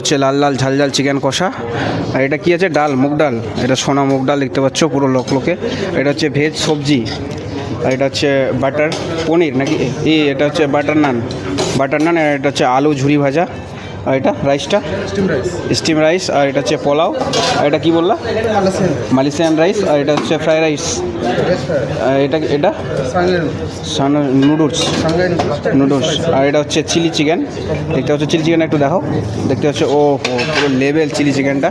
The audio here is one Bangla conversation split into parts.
হচ্ছে লাল লাল ঝাল ঝাল চিকেন কষা। আর এটা কি আছে? ডাল, মুগ ডাল। এটা সোনা মুগ ডাল দেখতে পাচ্ছ পুরো লোক লোকে। এটা হচ্ছে ভেজ সবজি। আর এটা হচ্ছে বাটার পনির নাকি? এই এটা হচ্ছে বাটার নান। বাটার নান আর এটা হচ্ছে আলু ঝুরি ভাজা। আর এটা রাইসটা? Steam rice. আর এটা হচ্ছে পোলাও। আর এটা কি বললা? মালয়েশিয়ান। রাইস আর এটা হচ্ছে ফ্রাইড রাইস। আর এটা এটা? নুডলস। নুডলস। আর এটা হচ্ছে চিলি চিকেন। দেখতে হচ্ছে চিলি চিকেন একটু দেখাও। দেখতে হচ্ছে ও পুরো লেভেল চিলি চিকেনটা।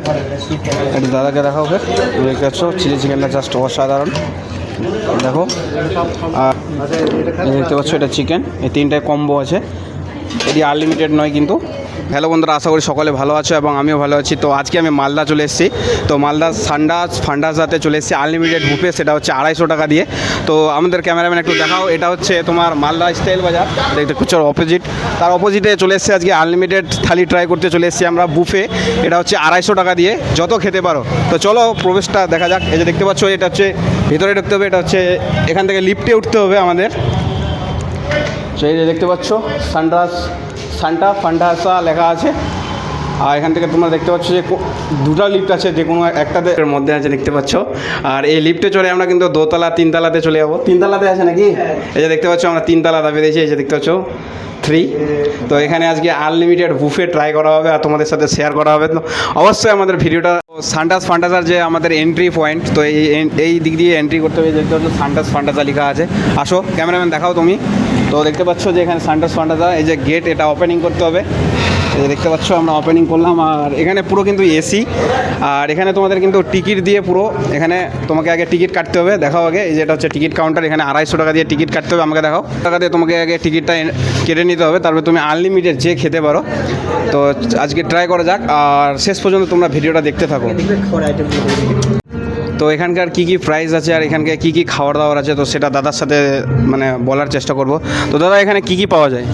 একটু দাদাকে দেখাও ওকে দেখতে পাচ্ছ চিলি চিকেনটা জাস্ট অসাধারণ। দেখো। আর দেখতে পাচ্ছ এটা চিকেন। এই তিনটায় কম্বো আছে। এটি আনলিমিটেড নয় কিন্তু। হ্যালো বন্ধুরা, আশা করি সকলে ভালো আছো এবং আমিও ভালো আছি। তো আজকে আমি মালদা চলে এসেছি। তো মালদা সান্ডাস ফান্ডাসাতে চলে এসেছি আনলিমিটেড বুফে, সেটা হচ্ছে আড়াইশো টাকা দিয়ে। তো আমাদের ক্যামেরাম্যান একটু দেখাও, এটা হচ্ছে তোমার মালদা স্টাইল বাজার। দেখতে কুচোর অপোজিট তার অপোজিটে চলে এসেছে আজকে আনলিমিটেড থালি ট্রাই করতে চলে এসেছি আমরা বুফে। এটা হচ্ছে আড়াইশো টাকা দিয়ে, যত খেতে পারো। তো চলো, প্রবেশটা দেখা যাক। এই যে দেখতে পাচ্ছ, এটা হচ্ছে, ভিতরে ঢুকতে হবে, এটা হচ্ছে, এখান থেকে লিফটে উঠতে হবে আমাদের। সেই দেখতে পাচ্ছ সানরাস সান্টা ফান্ডাসা লেখা আছে। আর এখান থেকে তোমরা দেখতে পাচ্ছ যে দুটা লিফট আছে যে কোনো একটাতে মধ্যে আছে দেখতে পাচ্ছ। আর এই লিফটে চলে আমরা কিন্তু দোতলা তিনতলাতে চলে যাব। তিনতলাতে আছে নাকি? এই যে দেখতে পাচ্ছ আমরা তিনতলা দাবি দিয়েছি এই যে দেখতে পাচ্ছ থ্রি তো এখানে আজকে আনলিমিটেড বুফে ট্রাই করা হবে আর তোমাদের সাথে শেয়ার করা হবে। তো অবশ্যই আমাদের ভিডিওটা সান্টাস ফান্টাসার যে আমাদের এন্ট্রি পয়েন্ট তো এই এই দিক দিয়ে এন্ট্রি করতে হবে দেখতে পাচ্ছ সান্টাস ফান্টাসা লেখা আছে। আসো ক্যামেরাম্যান দেখাও তুমি। তো দেখতে পাচ্ছ যে এখানে সান্টাস ফান্টাসা এই যে গেট এটা ওপেনিং করতে হবে। দেখতে পাচ্ছ আমরা ওপেনিং করলাম, আর এখানে পুরো কিন্তু এসি আর এখানে তোমাদের কিন্তু টিকিট দিয়ে পুরো, এখানে তোমাকে আগে টিকিট কাটতে হবে, দেখাও আগে। এই যেটা হচ্ছে টিকিট কাউন্টার এখানে আড়াইশো টাকা দিয়ে টিকিট কাটতে হবে আমাকে, দেখাও। টাকা দিয়ে তোমাকে আগে টিকিটটা কেটে নিতে হবে, তারপরে তুমি আনলিমিটেড যে খেতে পারো। তো আজকে ট্রাই করা যাক, আর শেষ পর্যন্ত তোমরা ভিডিওটা দেখতে থাকো। তো এখানকার কী কী প্রাইস আছে আর এখানকার কী কী খাওয়ার দাওয়ার আছে? তো সেটা দাদার সাথে মানে বলার চেষ্টা করব। তো দাদা, এখানে কী কী পাওয়া যায়?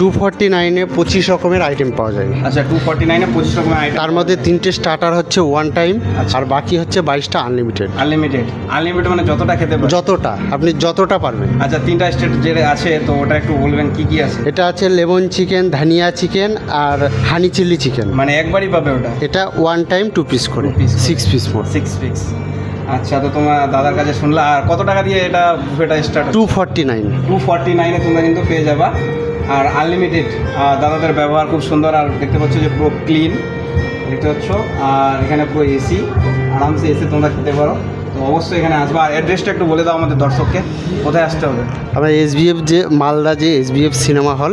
টু ফর্টি নাইনে পঁচিশ রকমের আইটেম পাওয়া যায়। আচ্ছা টু ফর্টি নাইনে পঁচিশ রকমের আইটেম তার মধ্যে তিনটে স্টার্টার হচ্ছে ওয়ান টাইম আচ্ছা। আর বাকি হচ্ছে বাইশটা আনলিমিটেড আনলিমিটেড আনলিমিটেড মানে যতটা খেতে পারো যতটা আপনি যতটা পারবেন। আচ্ছা তিনটা স্টেট যে আছে তো ওটা একটু বলবেন কি কি আছে? এটা আছে লেমন চিকেন ধানিয়া চিকেন আর হানি চিলি চিকেন মানে একবারই পাবে ওটা? এটা ওয়ান টাইম টু পিস করে six piece four six piece আচ্ছা তো তোমার দাদার কাছে শুনলা আর কত টাকা দিয়ে এটা বুফেটা start two forty nine two forty নাইনে তোমরা কিন্তু পেয়ে যাবা। আর আনলিমিটেড দাদাদের ব্যবহার খুব সুন্দর আর দেখতে পাচ্ছ যে পুরো ক্লিন দেখতে পাচ্ছ? আর এখানে পুরো এসি আরামসে এসে তোমরা খেতে পারো। তো অবশ্যই এখানে আসবা। আর অ্যাড্রেসটা একটু বলে দাও আমাদের দর্শককে কোথায় আসতে হবে? আমরা এসবিএফ যে মালদা যে এসবিএফ সিনেমা হল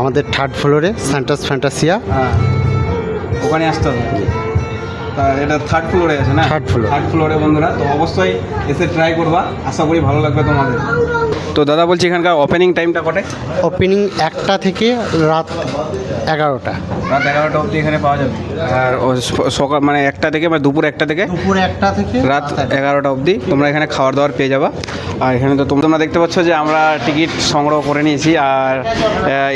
আমাদের থার্ড ফ্লোরে স্যান্টাস ফ্যান্টাসিয়া হ্যাঁ। ওখানে আসতে হবে। এটা থার্ড ফ্লোরে আছে না? Third floor. থার্ড ফ্লোরে বন্ধুরা তো অবশ্যই এসে ট্রাই করবা। আশা করি ভালো লাগবে তোমাদের। তো দাদা বলছি এখানকার ওপেনিং টাইমটা কটে? ওপেনিং একটা থেকে রাত এগারোটা। রাত এগারোটা অবধি এখানে পাওয়া যাবে। আর সকাল মানে একটা থেকে মানে দুপুর একটা থেকে? দুপুর একটা থেকে রাত এগারোটা। অবধি তোমরা এখানে খাবার দাওয়ার পেয়ে যাবা। আর এখানে তো তোমরা দেখতে পাচ্ছ যে আমরা টিকিট সংগ্রহ করে নিয়েছি। আর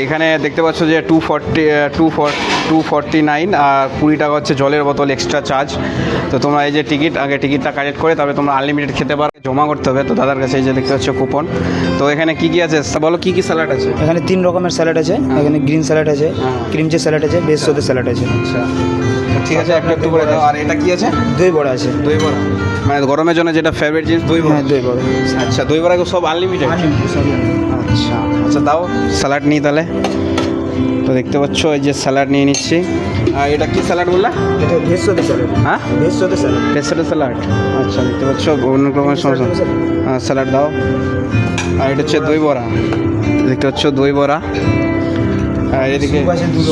এখানে দেখতে পাচ্ছ যে two forty two four two forty nine আর কুড়ি টাকা হচ্ছে জলের বোতল এক্সট্রা চার্জ তো তোমরা এই যে টিকিট আগে টিকিটটা কালেক্ট করে তবে তোমরা আনলিমিটেড খেতে পারো জমা করতে হবে। তো দাদার কাছে এই যে দেখতে পাচ্ছ কুপন তো এখানে কি কি আছে? বলো কি কি স্যালাড আছে? এখানে তিন রকমের স্যালাড আছে এখানে গ্রিন স্যালাড আছে হ্যাঁ। ক্রিম চিজ স্যালাড আছে বেশ সোদের স্যালাড আছে। আচ্ছা। ঠিক আছে একটা একটু করে দাও। আর এটা কি আছে? দই বড়া আছে। দই বড়া। মানে গরমের জন্য যেটা ফেভারিট জিনিস দই বড়া। হ্যাঁ দই বড়া। আচ্ছা দই বড়া সব আনলিমিটেড আচ্ছা আচ্ছা দাও স্যালাড নিই তাহলে। তো দেখতে পাচ্ছ এই যে স্যালাড নিয়ে নিচ্ছি। আর এটা কি স্যালাড বললা? এটা সোদের স্যালাড হ্যাঁ? সোদের স্যালাড পেসারের স্যালাড আচ্ছা দেখতে পাচ্ছ অনেক রকমের সমস্যা। হ্যাঁ স্যালাড দাও। আর এটা হচ্ছে দই বড়া। দেখতে হচ্ছে দই বড়া। আর এদিকে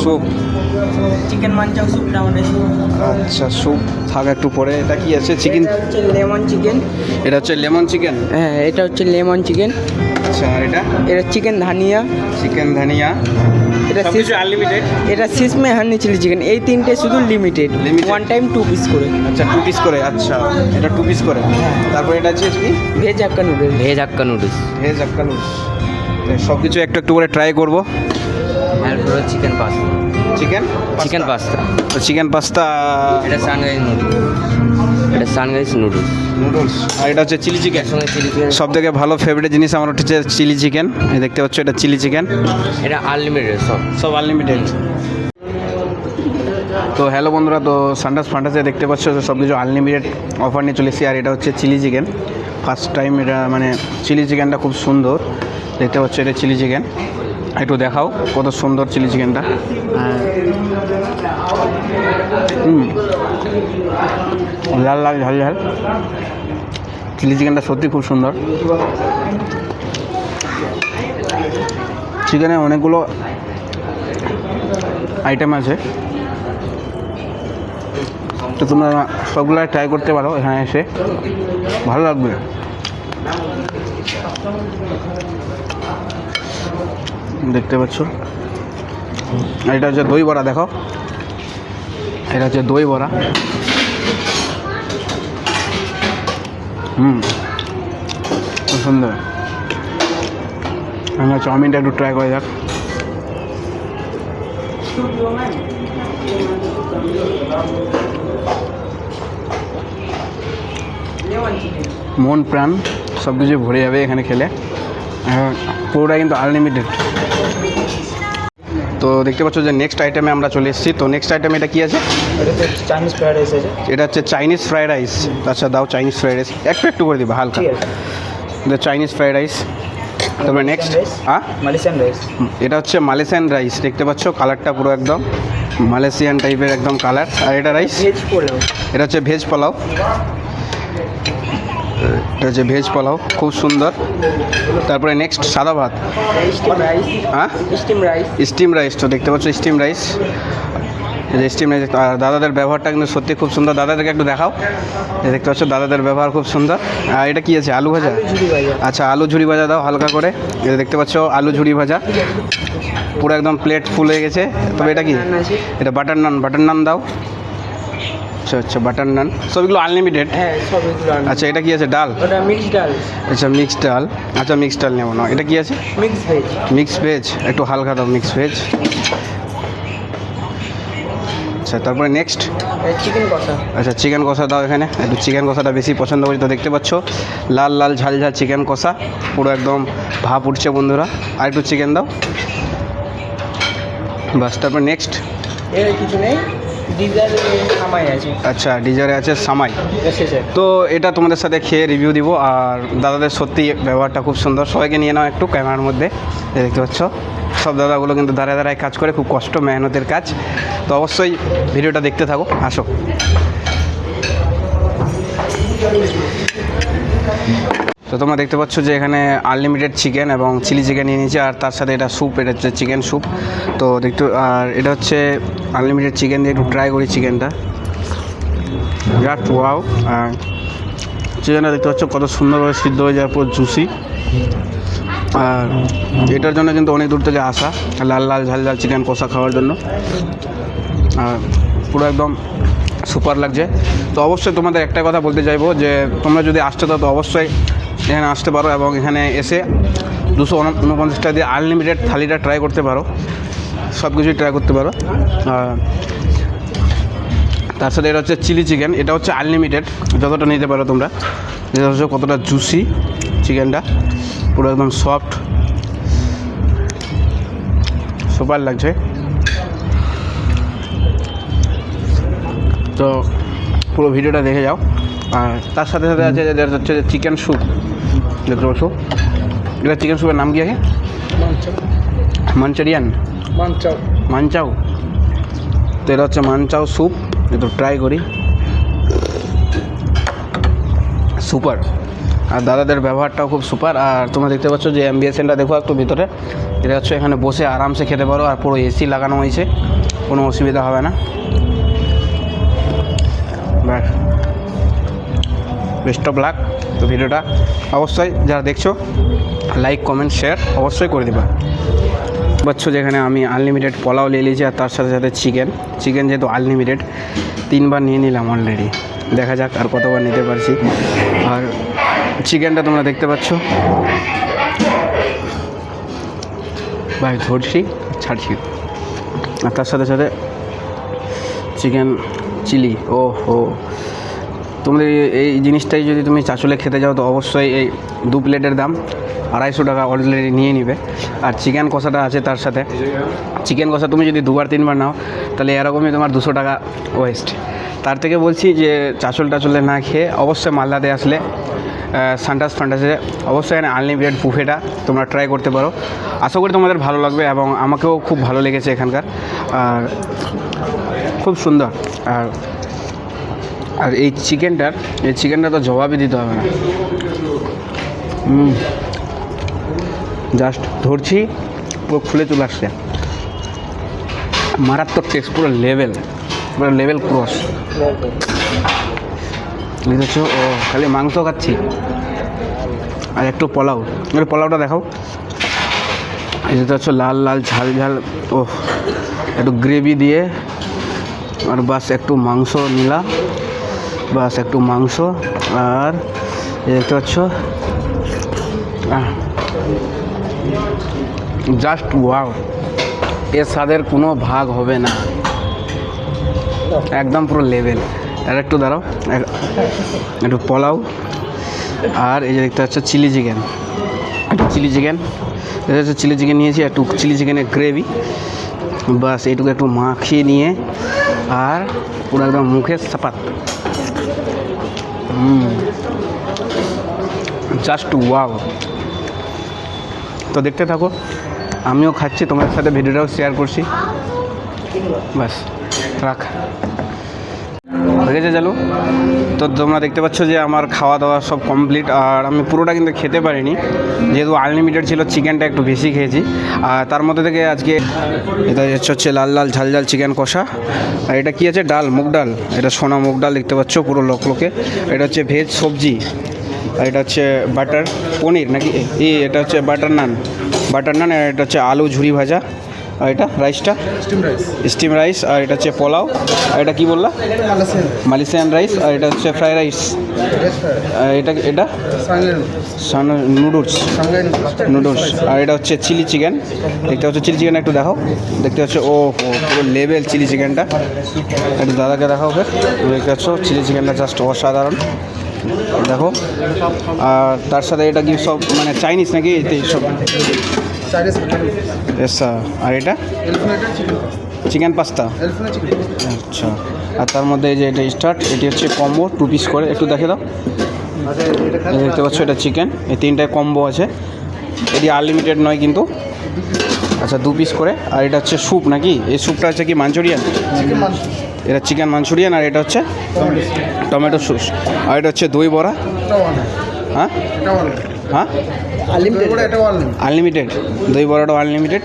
স্যুপ চিকেন মাঞ্চাও স্যুপটা আমাদের আচ্ছা স্যুপ থাক একটু পরে। এটা কি আছে? চিকেন? হচ্ছে লেমন চিকেন। এটা হচ্ছে লেমন চিকেন? হ্যাঁ এটা হচ্ছে লেমন চিকেন। আচ্ছা আর এটা? এটা চিকেন ধানিয়া। চিকেন ধনিয়া। এটা সব কিছু আনলিমিটেড এটা সিসমে হানি চিলি চিকেন। এই তিনটে শুধু limited? One time two piece করে। আচ্ছা টু পিস করে আচ্ছা। এটা টু পিস করে? তারপরে এটা আছে কি? Veg hakka noodles veg hakka noodles veg আক্কালুস সব কিছু একটু একটু করে ট্রাই করব। এরপর chicken pasta chicken chicken pasta chicken pasta এটা সানরাইজ নুডলস এটা সানরাইজ নুডলস। নুডলস। আর এটা হচ্ছে চিলি চিকেন। সঙ্গে চিলি চিকেন। সব থেকে ভালো ফেভারিট জিনিস আমার হচ্ছে চিলি চিকেন। দেখতে পাচ্ছ এটা চিলি চিকেন। এটা আনলিমিটেড সব। সব আনলিমিটেড তো হ্যালো বন্ধুরা তো সানডাস ফান্টাসে দেখতে পাচ্ছ সব কিছু আনলিমিটেড অফার নিয়ে চলে এসেছি। আর এটা হচ্ছে চিলি চিকেন। ফার্স্ট টাইম এটা মানে চিলি চিকেনটা খুব সুন্দর। দেখতে পাচ্ছ এটা চিলি চিকেন। একটু দেখাও কত সুন্দর চিলি চিকেনটা। হুম। লাল লাল ঝাল ঝাল চিলি চিকেনটা সত্যি খুব সুন্দর। চিকেনে অনেকগুলো আইটেম আছে। তো তোমরা সবগুলো ট্রাই করতে পারো এখানে এসে। ভালো লাগবে। দেখতে পাচ্ছ? এটা হচ্ছে দই বড়া, দেখো। এটা হচ্ছে দই বড়া। হুম। সুন্দর। আমরা চাউমিনটা একটু ট্রাই করা যাক। মন, প্রাণ সব কিছু ভরে যাবে এখানে খেলে। পুরোটা কিন্তু আনলিমিটেড তো দেখতে পাচ্ছ যে নেক্সট আইটেমে আমরা চলে এসেছি। তো নেক্সট আইটেম এটা কি আছে? এটাতে চাইনিজ ফ্রাইড রাইস আছে। এটা হচ্ছে চাইনিজ ফ্রাইড রাইস আচ্ছা দাও চাইনিজ ফ্রাইড রাইস একটু একটু করে দিবে হালকা। দ্য চাইনিজ ফ্রাইড রাইস তারপরে নেক্সট হ্যাঁ? মালয়েশিয়ান রাইস এটা হচ্ছে মালয়েশিয়ান রাইস দেখতে পাচ্ছ কালারটা পুরো একদম মালয়েশিয়ান টাইপের একদম কালার। আর এটা রাইস ভেজ পোলাও। এটা হচ্ছে ভেজ পোলাও। এটা হচ্ছে ভেজ পোলাও। খুব সুন্দর। তারপরে নেক্সট সাদা ভাত। হ্যাঁ? স্টিম রাইস স্টিম রাইস তো দেখতে পাচ্ছ স্টিম রাইস যে স্টিম আর দাদাদের ব্যবহারটা কিন্তু সত্যি খুব সুন্দর। দাদাদেরকে একটু দেখাও। দেখতে পাচ্ছ দাদাদের ব্যবহার খুব সুন্দর। আর এটা কি আছে? আলু ভাজা? আচ্ছা আলু ঝুড়ি ভাজা দাও হালকা করে। এটা দেখতে পাচ্ছ আলু ঝুড়ি ভাজা। পুরো একদম প্লেট ফুল হয়ে গেছে। তবে এটা কি? এটা বাটার নান বাটার নান দাও। আচ্ছা আচ্ছা বাটার নান সবগুলো আনলিমিটেড হ্যাঁ আচ্ছা এটা কি আছে? ডাল? ওটা মিক্স ডাল। আচ্ছা মিক্সড ডাল। আচ্ছা মিক্সড ডাল নেব না। এটা কি আছে? মিক্স ভেজ মিক্স ভেজ একটু হালকা দাও মিক্স ভেজ আচ্ছা তারপরে নেক্সট চিকেন কষা। আচ্ছা চিকেন কষা দাও এখানে। একটু চিকেন কষাটা বেশি পছন্দ করি তো দেখতে পাচ্ছ। লাল লাল ঝাল ঝাল চিকেন কষা। পুরো একদম ভাপ উঠছে বন্ধুরা। আর একটু চিকেন দাও। বাস তারপর নেক্সট এর কিছু নেই। আচ্ছা ডিজারে আছে সামাই। তো এটা তোমাদের সাথে খেয়ে রিভিউ দিব। আর দাদাদের সত্যি ব্যবহারটা খুব সুন্দর। সবাইকে নিয়ে নাও একটু ক্যামেরার মধ্যে। দেখতে পাচ্ছ? সব দাদাগুলো কিন্তু দাঁড়ায় দাঁড়ায় কাজ করে, খুব কষ্ট, মেহনতের কাজ। তো অবশ্যই ভিডিওটা দেখতে থাকো, আসো। তো তোমরা দেখতে পাচ্ছ যে এখানে আনলিমিটেড চিকেন এবং চিলি চিকেন নিয়ে নিয়েছে, আর তার সাথে এটা স্যুপ এটা হচ্ছে চিকেন স্যুপ তো দেখতে, আর এটা হচ্ছে আনলিমিটেড চিকেন দিয়ে একটু ট্রাই করি চিকেনটা জাস্ট ওয়াও চিকেনটা দেখতে পাচ্ছ কত সুন্দরভাবে সিদ্ধ হয়ে যাওয়ার পুরো জুসি আর এটার জন্য কিন্তু অনেক দূর থেকে আসা, লাল লাল ঝাল ঝাল চিকেন কষা খাওয়ার জন্য। আর পুরো একদম সুপার লাগছে। তো অবশ্যই তোমাদের একটা কথা বলতে চাইব যে, তোমরা যদি আসতে তো অবশ্যই এখানে আসতে পারো এবং এখানে এসে দুশো উনপঞ্চাশ টাকা দিয়ে আনলিমিটেড থালিটা ট্রাই করতে পারো। সব কিছুই ট্রাই করতে পারো। তার সাথে এটা হচ্ছে চিলি চিকেন এটা হচ্ছে আনলিমিটেড যতটা নিতে পারো তোমরা। যেটা হচ্ছে কতটা জুসি চিকেনটা পুরো একদম সফট সুপার লাগছে। তো পুরো ভিডিওটা দেখে যাও। আর তার সাথে সাথে আছে যেটা হচ্ছে চিকেন স্যুপ দেখতে পাচ্ছ? এটা চিকেন স্যুপের নাম কি আছে মাঞ্চুরিয়ান মানচাও তো এটা হচ্ছে মানচাও স্যুপ একটু ট্রাই করি। সুপার আর দাদাদের ব্যবহারটাও খুব সুপার আর তোমরা দেখতে পাচ্ছ যে অ্যাম্বিয়েশনটা দেখো একটু ভিতরে। এটা হচ্ছে এখানে বসে আরামসে খেতে পারো আর পুরো এসি লাগানো হয়েছে। কোনো অসুবিধা হবে না। বেস্ট অফ লাক তো ভিডিওটা। অবশ্যই যারা দেখছ লাইক কমেন্ট শেয়ার অবশ্যই করে দিবা। পাচ্ছ যেখানে আমি আনলিমিটেড পোলাও নিয়ে নিয়েছি আর তার সাথে সাথে চিকেন চিকেন যেহেতু আনলিমিটেড তিনবার নিয়ে নিলাম অলরেডি দেখা যাক আর কতবার নিতে পারছি। আর চিকেনটা তোমরা দেখতে পাচ্ছ। ভাই, ধরছি, ছাড়ছি। আর তার সাথে সাথে চিকেন চিলি ও হো তোমাদের এই- জিনিসটাই যদি তুমি চাচলে খেতে যাও, তো অবশ্যই এই দু প্লেটের দাম, আড়াইশো টাকা অলরেডি নিয়ে নিবে। আর চিকেন কষাটা আছে তার সাথে। চিকেন কষা তুমি যদি দুবার, তিনবার নাও, তাহলে এরকমই তোমার দুশো টাকা ওয়েস্ট তার থেকে বলছি যে চাচল টাচলে না খেয়ে অবশ্যই মালদাতে আসলে সান্টাস ফান্টাসে অবশ্যই এখানে আনলিমিটেড বুফেটা তোমরা ট্রাই করতে পারো। আশা করি তোমাদের ভালো লাগবে এবং আমাকেও খুব ভালো লেগেছে এখানকার। আর খুব সুন্দর। আর আর এই চিকেনটার এই চিকেনটা তো জবাবই দিতে হবে না। জাস্ট ধরছি, পুরো খুলে চলে আসছে। মারাত্মক টেস্ট পুরো লেভেল পুরো লেভেল ক্রস বুঝেছ ও, খালি মাংস খাচ্ছি। আর একটু পোলাও। এবার পোলাওটা দেখাও। এটা হচ্ছে লাল লাল, ঝাল ঝাল। ও একটু গ্রেভি দিয়ে, আর বাস একটু মাংস নিলা বাস একটু মাংস, আর এই দেখতে পাচ্ছ? জাস্ট ওয়াও এর স্বাদের কোনো ভাগ হবে না। একদম পুরো লেভেল আর একটু দাঁড়াও। এক- একটু পোলাও। আর এই যে দেখতে পাচ্ছ, চিলি চিকেন। একটু চিলি চিকেন। এটা হচ্ছে চিলি চিকেন নিয়েছি, একটু চিলি চিকেনের গ্রেভি বাস, এইটুকু একটু মাখিয়ে নিয়ে, আর পুরো একদম মুখে সাপাত জাস্ট ওয়াও তো দেখতে থাকো, আমিও খাচ্ছি তোমার সাথে ভিডিওটাও শেয়ার করছি। বাস, রাখ। গেছে চালু তো তোমরা দেখতে পাচ্ছ যে আমার খাওয়া দাওয়া সব কমপ্লিট আর আমি পুরোটা কিন্তু খেতে পারিনি। যেহেতু আনলিমিটেড ছিল চিকেনটা একটু বেশি খেয়েছি। আর তার মধ্যে থেকে আজকে এটা হচ্ছে হচ্ছে লাল লাল ঝাল ঝাল চিকেন কষা। আর এটা কী আছে? ডাল, মুগ ডাল। এটা সোনা মুগ ডাল দেখতে পাচ্ছ পুরো লোক লোকে। এটা হচ্ছে ভেজ সবজি। আর এটা হচ্ছে বাটার পনির নাকি? এই এটা হচ্ছে বাটার নান বাটার নান আর এটা হচ্ছে আলু ঝুরি ভাজা। আর এটা রাইসটা স্টিম রাইস আর এটা হচ্ছে পোলাও। আর এটা কী বললা? মালয়েশিয়ান। রাইস আর এটা হচ্ছে ফ্রাই রাইস আর এটা এটা? নুডলস নুডলস আর এটা হচ্ছে চিলি চিকেন দেখতে হচ্ছে চিলি চিকেন একটু দেখাও। দেখতে হচ্ছে ও পুরো লেভেল চিলি চিকেনটা একটু দাদাকে দেখাও ওকে। দেখতে পাচ্ছ চিলি চিকেনটা জাস্ট অসাধারণ। দেখো। আর তার সাথে এটা কি সব মানে চাইনিজ নাকি? এই সব আর এটা? চিকেন পাস্তা আচ্ছা। আর তার মধ্যে এই যে এটা স্টার্ট এটি হচ্ছে কম্বো টু পিস করে। একটু দেখে দাও। দেখতে পাচ্ছ এটা চিকেন এই তিনটায় কম্বো আছে। এটি আনলিমিটেড নয় কিন্তু। আচ্ছা দু পিস করে। আর এটা হচ্ছে স্যুপ নাকি? এই স্যুপটা হচ্ছে কি মাঞ্চুরিয়ান এটা চিকেন মাঞ্চুরিয়ান আর এটা হচ্ছে টমেটো সুস আর এটা হচ্ছে দই বড়া। হ্যাঁ? হ্যাঁ? আনলিমিটেড দই বড়াটাও আনলিমিটেড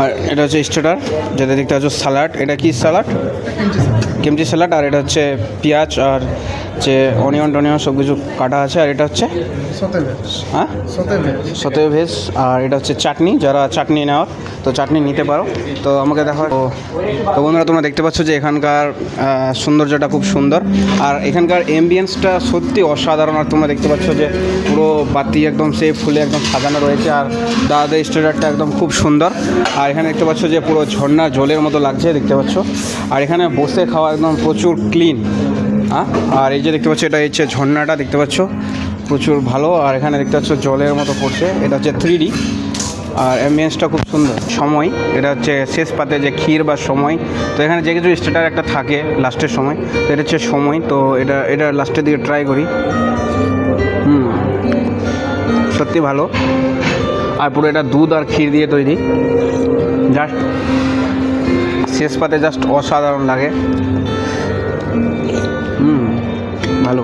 আর এটা হচ্ছে স্টার্টার যেটা দেখতে পাচ্ছ স্যালাড এটা কি স্যালাড কিমচি স্যালাড আর এটা হচ্ছে পেঁয়াজ আর যে অনিয়ন টনিয়ন সব কিছু কাটা আছে, আর এটা হচ্ছে হ্যাঁ? ভেজ, আর এটা হচ্ছে চাটনি, যারা চাটনি নেওয়ার, তো চাটনি নিতে পারো। তো আমাকে দেখো তো বন্ধুরা, তোমরা দেখতে পাচ্ছ যে এখানকার সৌন্দর্যটা খুব সুন্দর। আর এখানকার এমবিয়েন্সটা সত্যি অসাধারণ, আর তোমরা দেখতে পাচ্ছ যে পুরো বাতি একদম সেই ফুলে একদম সাজানো রয়েছে, আর দাদাদের স্টেডারটা একদম খুব সুন্দর। আর এখানে দেখতে পাচ্ছ যে পুরো ঝর্ণা জলের মতো লাগছে, দেখতে পাচ্ছ। আর এখানে বসে খাওয়া একদম প্রচুর ক্লিন হ্যাঁ? আর এই যে দেখতে পাচ্ছ, এটা হচ্ছে ঝর্ণাটা, দেখতে পাচ্ছ? প্রচুর ভালো, আর এখানে দেখতে পাচ্ছ, জলের মতো পড়ছে। এটা হচ্ছে থ্রি আর অ্যাম্বিয়েন্সটা খুব সুন্দর। সময়, এটা হচ্ছে শেষ পাতে যে ক্ষীর বা সময়। তো এখানে যে কিছু স্টেটার একটা থাকে লাস্টের সময়, তো এটা হচ্ছে সময়। তো এটা এটা লাস্টের দিকে ট্রাই করি। হুম, সত্যি ভালো। আর পুরো এটা দুধ আর ক্ষীর দিয়ে তৈরি। জাস্ট শেষ পাতে জাস্ট অসাধারণ লাগে। হুম, ভালো।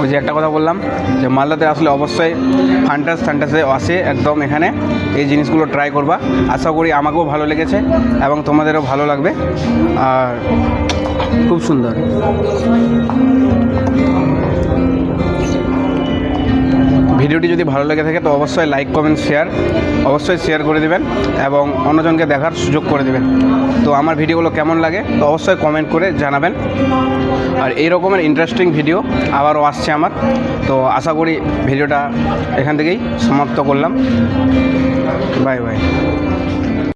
ওই যে একটা কথা বললাম, যে মালদাতে আসলে অবশ্যই ফান্টাস ফান্টাসে আসে একদম এখানে। এই জিনিসগুলো ট্রাই করবা। আশা করি আমাকেও ভালো লেগেছে এবং তোমাদেরও ভালো লাগবে। আর খুব সুন্দর। ভিডিওটি যদি ভালো লেগে থাকে, তো অবশ্যই লাইক কমেন্ট শেয়ার অবশ্যই শেয়ার করে দেবেন এবং অন্যজনকে দেখার সুযোগ করে দেবেন। তো আমার ভিডিওগুলো কেমন লাগে, তো অবশ্যই কমেন্ট করে জানাবেন। আর এই রকমের ইন্টারেস্টিং ভিডিও আবারও আসছে আমার। তো আশা করি ভিডিওটা এখান থেকেই সমাপ্ত করলাম। Bye bye